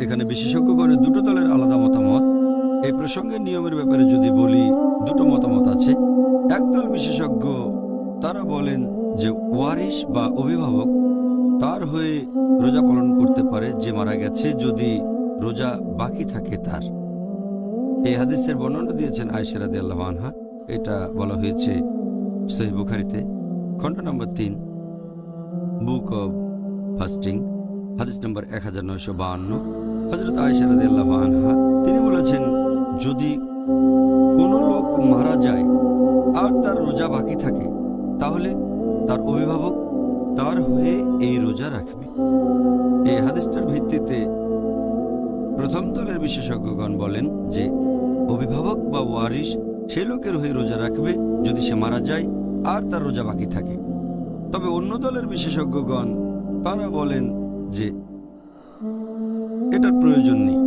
এখানে বিশেষজ্ঞগণের দুটো দলের আলাদা মতামত। এই প্রসঙ্গে নিয়মের ব্যাপারে যদি বলি, দুটো মতামত আছে। একদল বিশেষজ্ঞ, তারা বলেন যে ওয়ারিশ বা অভিভাবক তার হয়ে রোজা পালন করতে পারে যে মারা গেছে যদি রোজা বাকি থাকে তার। এই হাদিসের বর্ণনা দিয়েছেন আয়সেরাদি আল্লাহ আনহা। এটা বলা হয়েছে সহি বুখারিতে। খণ্ড নম্বর তিন। Book of fasting. হাদিস নম্বর এক হাজার নয়শো বাহান্ন। হজরত আয়সেরাদি তিনি বলেছেন, যদি কোনো লোক মারা যায় আর তার রোজা বাকি থাকে, তাহলে তার অভিভাবক তার হয়ে এই রোজা রাখবে। এই হাদিসটার ভিত্তিতে প্রথম দলের বিশেষজ্ঞগণ বলেন যে, অভিভাবক বা ওয়ারিশ সে লোকের হয়ে রোজা রাখবে যদি সে মারা যায় আর তার রোজা বাকি থাকে। তবে অন্য দলের বিশেষজ্ঞগণ তারা বলেন যে এটার প্রয়োজন নেই।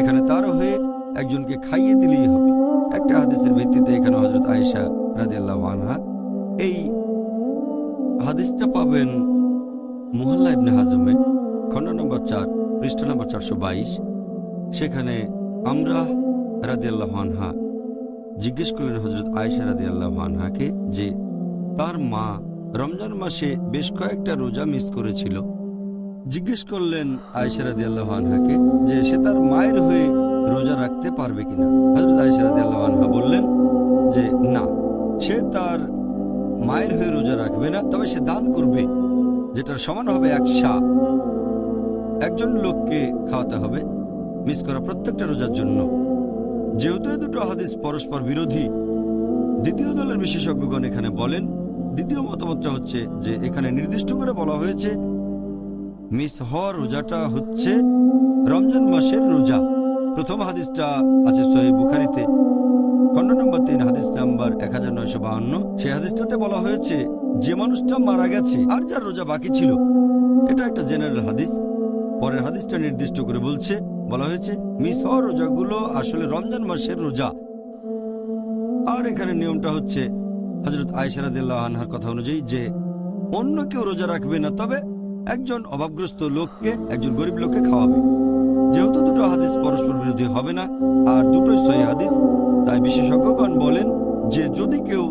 এখানে তার হয়ে একজনকে খাইয়ে দিলেই হবে। একটা হাদিসের ভিত্তিতে এখানে হজরত আয়েশা রাদিয়াল্লাহু আনহা এই হাদিসটা পাবেন মুহাল্লা ইবনে হাজমে, খণ্ড নম্বর চার, পৃষ্ঠ নম্বর চারশো বাইশ। সেখানে আমরা রাদিয়াল্লাহু আনহা জিজ্ঞেস করলেন হজরত আয়েশা রাদিয়াল্লাহু আনহাকে যে তার মা রমজান মাসে বেশ কয়েকটা রোজা মিস করেছিল। জিজ্ঞেস করলেন রাদিয়াল্লাহু যে সে তার মায়ের হয়ে রোজা রাখতে পারবে কিনা? হজরত আয়েশা রাদিয়াল্লাহু বললেন যে, না, সে তার মায়ের হয়ে রোজা রাখবে না, তবে সে দান করবে, যেটার সমান হবে এক শা একজন লোককে খাওয়াতে হবে, মিস করা প্রত্যেকটা রোজার জন্য। যেহেতু দুটো হাদিস পরস্পর বিরোধী, দ্বিতীয় দলের বিশেষজ্ঞগণ এখানে বলেন, দ্বিতীয় মতামতটা হচ্ছে যে, এখানে নির্দিষ্ট করে বলা হয়েছে মিস হওয়ার রোজাটা হচ্ছে রমজান মাসের রোজা। প্রথম হাদিসটা আছে সোহেব বুখারিতে। খণ্ড নম্বর তিন, হাদিস নাম্বার এক হাজার নয়শো বাহান্ন। সেই হাদিসটাতে বলা হয়েছে, যে মানুষটা মারা গেছে আর যার রোজা বাকি ছিল, এটা একটা জেনারেল হাদিস। পরের হাদিসটা নির্দিষ্ট করে বলছে, বলা হয়েছে, মিস হওয়া রোজাগুলো আসলে রমজান মাসের রোজা। আর এখানে নিয়মটা হচ্ছে হজরত আয়সারাদিল্লাহ আনহার কথা অনুযায়ী যে, অন্য কেউ রোজা রাখবে না, তবে একজন অভাবগ্রস্ত লোককে একজন গরিব লোককে খাওয়াবে। যেহেতু দুটো হাদিস পরস্পর বিরোধী হবে না, আর দুটোই সহি হাদিস, তাই বিশেষজ্ঞগণ বলেন যে যদি কেউ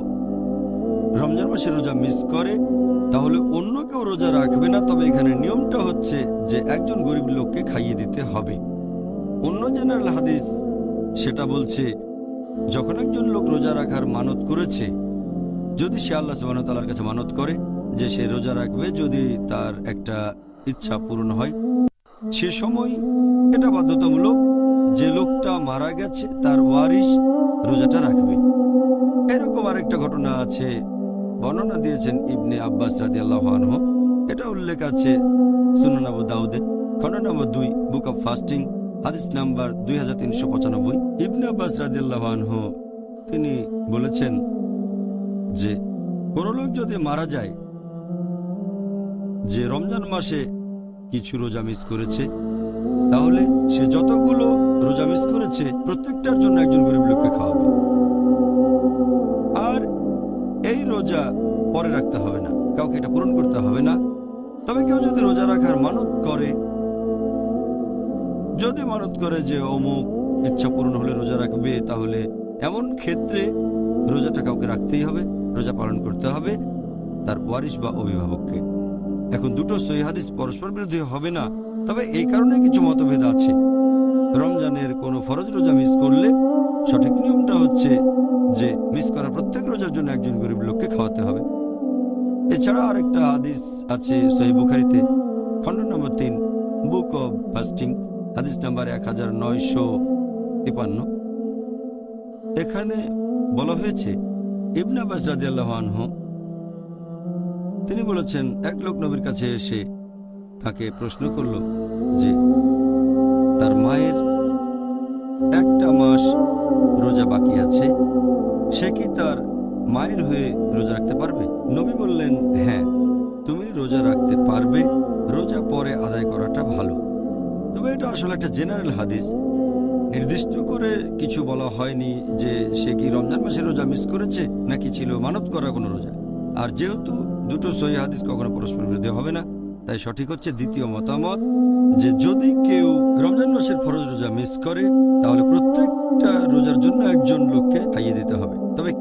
রমজান মাসের রোজা মিস করে, তাহলে অন্য কেউ রোজা রাখবে না। তবে এখানে নিয়মটা হচ্ছে যে একজন গরিব লোককে খাইয়ে দিতে হবে। অন্য জেনারেল হাদিস সেটা বলছে, যখন একজন লোক রোজা রাখার মানত করেছে, যদি সে আল্লাহ সুবাহতালার কাছে মানত করে যে সে রোজা রাখবে যদি তার একটা ইচ্ছা পূরণ হয়। সে সময় এটা বাধ্যতামূলক যে লোকটা মারা গেছে, তার ওয়ারিশ রোজাটা রাখবে। এরকম আরেকটা ঘটনা আছে, বর্ণনা দিয়েছেন ইবনে আব্বাস রাজি আল্লাহ এটা উল্লেখ আছে সুনানাবু দাউদে খণ্ড নম্বর দুই, বুক অব ফাস্টিং, হাদিস নাম্বার দুই হাজার তিনশো পঁচানব্বই। ইবনে আব্বাস রাজি আল্লাহ তিনি বলেছেন যে, কোন লোক যদি মারা যায় যে রমজান মাসে কিছু রোজা মিস করেছে, তাহলে সে যতগুলো রোজা মিস করেছে, প্রত্যেকটার জন্য একজন গরিব লোককে খাওয়াবে। আর এই রোজা পরে রাখতে হবে না, কাউকে এটা পূরণ করতে হবে না। তবে কেউ যদি রোজা রাখার মানত করে, যদি মানত করে যে অমুক ইচ্ছা পূরণ হলে রোজা রাখবে, তাহলে এমন ক্ষেত্রে রোজাটা কাউকে রাখতেই হবে, রোজা পালন করতে হবে, তার ওয়ারিশ বা অভিভাবককে। এখন দুটো সহি হাদিস পরস্পর বিরোধী হবে না, তবে এই কারণে কিছু মতভেদ আছে। রমজানের কোনো ফরজ রোজা মিস করলে সঠিক নিয়মটা হচ্ছে যে মিস করা প্রত্যেক রোজার জন্য একজন গরিব লোককে খাওয়াতে হবে। এছাড়া আরেকটা হাদিস আছে সহি বুখারিতে, খণ্ড নম্বর তিন, বুক অব ফাস্টিং, হাদিস নাম্বার এক হাজার নয়শো তিপান্ন। এখানে বলা হয়েছে, ইবনে আব্বাস রাদিয়াল্লাহু আনহু তিনি বলেছেন, এক লোক নবীর কাছে এসে তাকে প্রশ্ন করল যে, তার মায়ের একটা মাস রোজা বাকি আছে, সে কি তার মায়ের হয়ে রোজা রাখতে পারবে? নবী বললেন হ্যাঁ তুমি রোজা রাখতে পারবে, রোজা পরে আদায় করাটা ভালো। তবে এটা আসলে একটা জেনারেল হাদিস। নির্দিষ্ট করে কিছু বলা হয়নি যে সে কি রমজান মাসে রোজা মিস করেছে, নাকি ছিল মানত করা কোনো রোজা। আর যেহেতু দুটো সহি হাদিস কখনো পরস্পর বিরোধী হবে না, তাই সঠিক হচ্ছে দ্বিতীয় মতামত যে যদি কেউ রমজান মাসের ফরজ রোজা মিস করে, তাহলে প্রত্যেকটা রোজার জন্য একজন লোককে খাইয়ে দিতে হবে। তবে